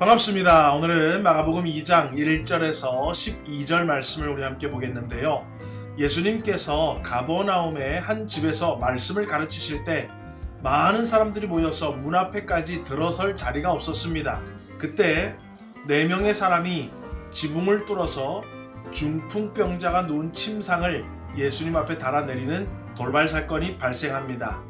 반갑습니다. 오늘은 마가복음 2장 1절에서 12절 말씀을 우리 함께 보겠는데요. 예수님께서 가버나움의 한 집에서 말씀을 가르치실 때 많은 사람들이 모여서 문 앞에까지 들어설 자리가 없었습니다. 그때 네 명의 사람이 지붕을 뚫어서 중풍병자가 누운 침상을 예수님 앞에 달아내리는 돌발 사건이 발생합니다.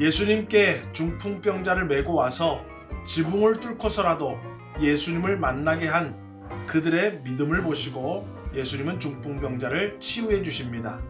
예수님께 중풍병자를 메고 와서 지붕을 뚫고서라도 예수님을 만나게 한 그들의 믿음을 보시고 예수님은 중풍병자를 치유해 주십니다.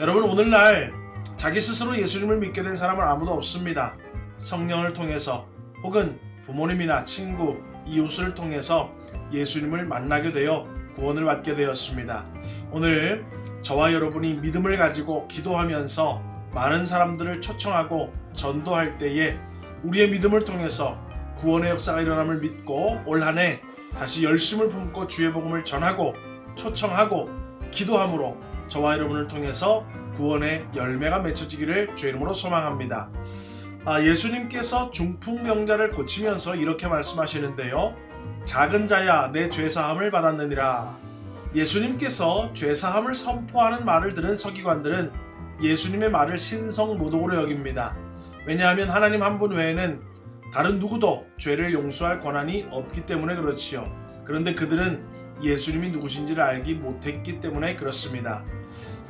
여러분 오늘날 자기 스스로 예수님을 믿게 된 사람은 아무도 없습니다. 성령을 통해서 혹은 부모님이나 친구, 이웃을 통해서 예수님을 만나게 되어 구원을 받게 되었습니다. 오늘 저와 여러분이 믿음을 가지고 기도하면서 많은 사람들을 초청하고 전도할 때에 우리의 믿음을 통해서 구원의 역사가 일어남을 믿고 올 한 해 다시 열심을 품고 주의 복음을 전하고 초청하고 기도함으로 저와 여러분을 통해서 구원의 열매가 맺혀지기를 주의 이름으로 소망합니다. 아, 예수님께서 중풍병자를 고치면서 이렇게 말씀하시는데요. 작은 자야 내 죄사함을 받았느니라. 예수님께서 죄사함을 선포하는 말을 들은 서기관들은 예수님의 말을 신성모독으로 여깁니다. 왜냐하면 하나님 한 분 외에는 다른 누구도 죄를 용서할 권한이 없기 때문에 그렇지요. 그런데 그들은 예수님이 누구신지를 알기 못했기 때문에 그렇습니다.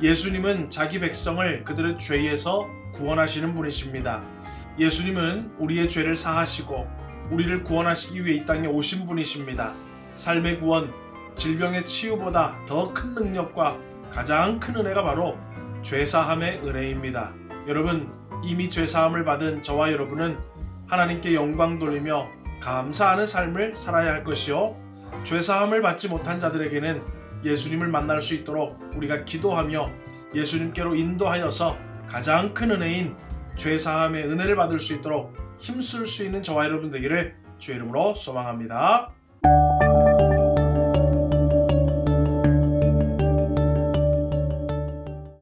예수님은 자기 백성을 그들의 죄에서 구원하시는 분이십니다. 예수님은 우리의 죄를 사하시고 우리를 구원하시기 위해 이 땅에 오신 분이십니다. 삶의 구원, 질병의 치유보다 더 큰 능력과 가장 큰 은혜가 바로 죄사함의 은혜입니다. 여러분, 이미 죄사함을 받은 저와 여러분은 하나님께 영광 돌리며 감사하는 삶을 살아야 할 것이요. 죄사함을 받지 못한 자들에게는 예수님을 만날 수 있도록 우리가 기도하며 예수님께로 인도하여서 가장 큰 은혜인 죄사함의 은혜를 받을 수 있도록 힘쓸 수 있는 저와 여러분 되기를 주의 이름으로 소망합니다.